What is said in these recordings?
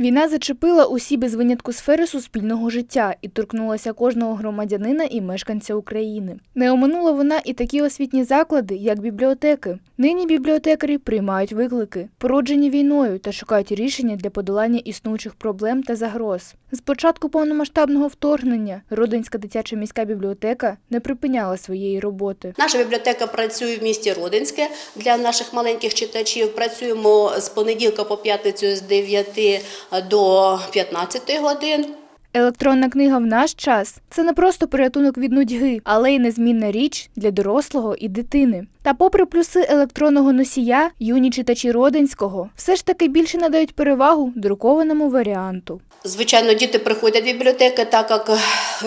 Війна зачепила усі без винятку сфери суспільного життя і торкнулася кожного громадянина і мешканця України. Не оминула вона і такі освітні заклади, як бібліотеки. Нині бібліотекарі приймають виклики, породжені війною та шукають рішення для подолання існуючих проблем та загроз. З початку повномасштабного вторгнення Родинська дитяча міська бібліотека не припиняла своєї роботи. Наша бібліотека працює в місті Родинське для наших маленьких читачів. Працюємо з понеділка по п'ятницю з 9 до 15 годин. Електронна книга в наш час це не просто порятунок від нудьги, але й незмінна річ для дорослого і дитини. Та, попри плюси електронного носія, юні читачі Родинського все ж таки більше надають перевагу друкованому варіанту. Звичайно, діти приходять в бібліотеки, так як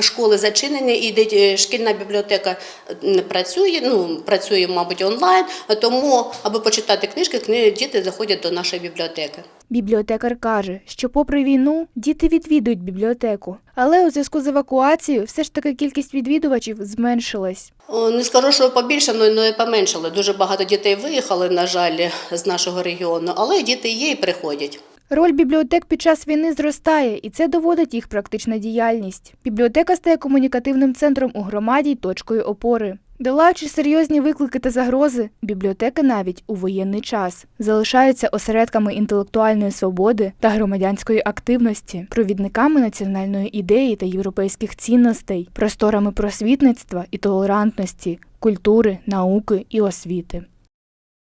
школи зачинені, і дит- шкільна бібліотека не працює. Ну працює, мабуть, онлайн. Тому, аби почитати книжки, кни- діти заходять до нашої бібліотеки. Бібліотекар каже, що попри війну діти відвідують бібліотеку, але у зв'язку з евакуацією все ж таки кількість відвідувачів зменшилась. Не скажу, що побільшало, але і поменшало. Дуже багато дітей виїхали, на жаль, з нашого регіону, але діти є і приходять. Роль бібліотек під час війни зростає, і це доводить їх практична діяльність. Бібліотека стає комунікативним центром у громаді й точкою опори. Долаючи серйозні виклики та загрози, бібліотеки навіть у воєнний час залишаються осередками інтелектуальної свободи та громадянської активності, провідниками національної ідеї та європейських цінностей, просторами просвітництва і толерантності, культури, науки і освіти.